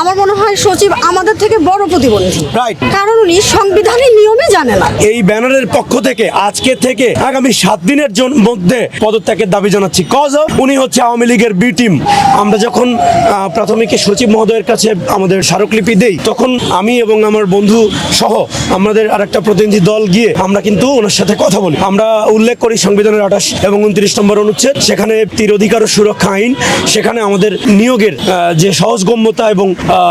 আমার মনে হয় সচিব আমাদের থেকে বড় প্রতিবন্ধী. কারণ উনি সংবিধানের নিয়মই জানে না। এই ব্যানারের পক্ষ থেকে আজকে থেকে আগামী সাত দিনের মধ্যে পদত্যাগের দাবি জানাচ্ছি। কজ উনি হচ্ছে আওয়ামী লীগের বি টিম আমরা যখন প্রাথমিকে সচিব মহোদয়ের কাছে আমাদের স্মারকলিপি দেই তখন আমি এবং আমার বন্ধু সহ আমাদের আরেকটা প্রতিনিধি দল গিয়ে আমরা কিন্তু ওনার সাথে কথা বলি। আমরা উল্লেখ করি সংবিধানের আঠাশ এবং উনত্রিশ নম্বর অনুচ্ছেদ সেখানে তীর অধিকার ও সুরক্ষা আইন সেখানে আমাদের নিয়োগের যে সহজগম্যতা এবং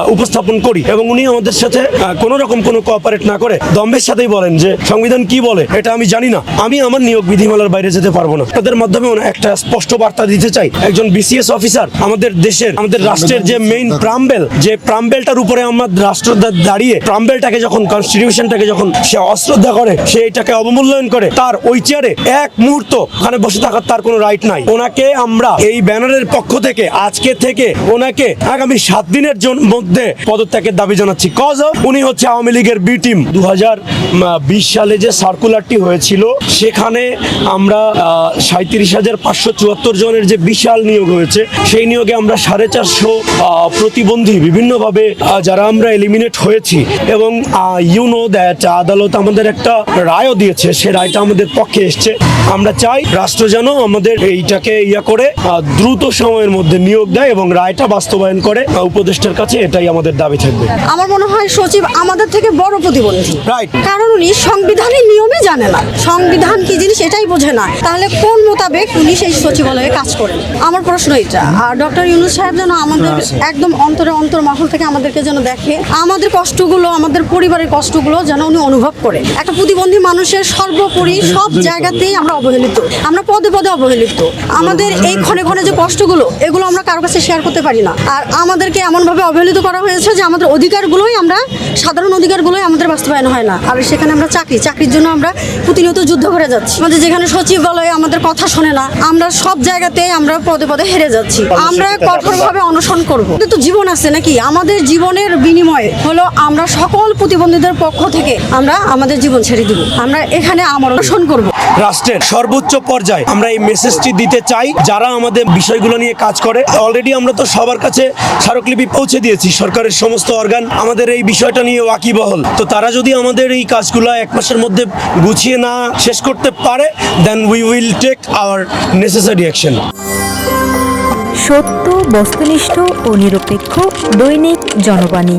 উপস্থাপন করি এবং উনি আমাদের সাথে কোনো রকম কোনো কোঅপারেট না করে দম্ভের সাথেই বলেন যে, সংবিধান কি বলে? এটা আমি জানি না। আমি আমার নিয়োগ বিধিমালার বাইরে যেতে পারব না। তাদের মাধ্যমে একটা স্পষ্ট বার্তা দিতে চাই। একজন বিসিএস অফিসার আমাদের দেশের, আমাদের রাষ্ট্রের যে মেইন প্রাম্বেল যে প্রাম্বেলটার উপরে আমার রাষ্ট্র দাঁড়িয়ে প্রাম্বেলটাকে যখন কনস্টিটিউশনটাকে যখন সে অশ্রদ্ধা করে, সে এটাকে অবমূল্যায়ন করে, তার ওই চেয়ারে এক মুহূর্ত ওখানে বসে থাকার তার কোনো রাইট নাই। ওনাকে আমরা এই ব্যানারের পক্ষ থেকে, আজকে থেকে ওনাকে আগামী সাত দিনের জন- মধ্যে পদত্যাগের দাবি জানাচ্ছি। কজ অফ, উনি হচ্ছে আওয়ামী লীগের বি টিম। দু সালে যে সার্কুলারটি হয়েছিল, সেখানে আমরা সাঁত্রিশ হাজার পাঁচশো চুয়াত্তর জনের যে বিশাল নিয়োগ হয়েছে, সেই নিয়োগে আমরা সাড়ে চারশো প্রতিবন্ধী বিভিন্নভাবে যারা আমরা এলিমিনেট হয়েছি। এবং ইউ নো দ্যাট আদালত আমাদের একটা রায়ও দিয়েছে, সে রায়টা আমাদের পক্ষে এসছে। আমরা চাই রাষ্ট্র যেন আমাদের এইটাকে ইয়া করে দ্রুত সময়ের মধ্যে নিয়োগ দেয় এবং রায়টা বাস্তবায়ন করে উপদেষ্টার কাছে এটাই আমাদের দাবি থাকবে। আমার মনে হয় সচিব আমাদের থেকে বড় প্রতিবন্ধী। Right. কারণ উনি সংবিধানের নিয়মই জানে না। সংবিধান কি জিনিস এটাই বোঝে না। তাহলে কোন মোতাবেক উনি সেই সচিবালয়ে কাজ করেন? আমার প্রশ্ন এটা। আর ডক্টর ইউনুস সাহেব যেন আমাদের একদম অন্তরে অন্তর মহল থেকে আমাদেরকে যেন দেখে আমাদের কষ্টগুলো আমাদের পরিবারের কষ্টগুলো যেন উনি অনুভব করে। একটা প্রতিবন্ধী মানুষের সর্বোপরি সব জায়গাতেই আমরা অবহেলিত। আমরা পদে পদে অবহেলিত। আমাদের এই ক্ষণে ক্ষণে যে কষ্টগুলো এগুলো আমরা কারও কাছে শেয়ার করতে পারি না। আর আমাদেরকে এমনভাবে অবহেলিত করা হয়েছে যে আমাদের অধিকারগুলোই আমরা সাধারণ অধিকারগুলোই আমাদের বাস্তবায়ন হয় না। আর সেখানে আমরা চাকরি চাকরির জন্য আমরা প্রতিনিয়ত যুদ্ধ করে যাচ্ছি। আমাদের যেখানে সচিবালয়ে আমাদের কথা শোনে না আমরা সব জায়গাতেই আমরা পদে পদে হেরে যাচ্ছি। আমরা কঠোরভাবে অনশন করব। কিন্তু জীবন আছে নাকি? আমাদের জীবনের বিনিময়ে হলো আমরা সকল প্রতিবন্ধীদের পক্ষ থেকে আমরা আমাদের জীবন ছেড়ে দিব। আমরা এখানে আমার অনশন করব। রাষ্ট্রের সর্বোচ্চ পর্যায়ে আমরা এই মেসেজটি দিতে চাই যারা আমাদের বিষয়গুলো নিয়ে কাজ করে। অলরেডি আমরা তো সবার কাছে স্মারকলিপি পৌঁছে দিয়েছি সরকারের সমস্ত অর্গান আমাদের এই বিষয়টা নিয়ে ওয়াকিবহল। তো তারা যদি আমাদের এই কাজগুলো এক মাসের মধ্যে গুছিয়ে না শেষ করতে পারে then we will take our necessary action সত্য, বস্তুনিষ্ঠ ও নিরপেক্ষ দৈনিক জনবাণী।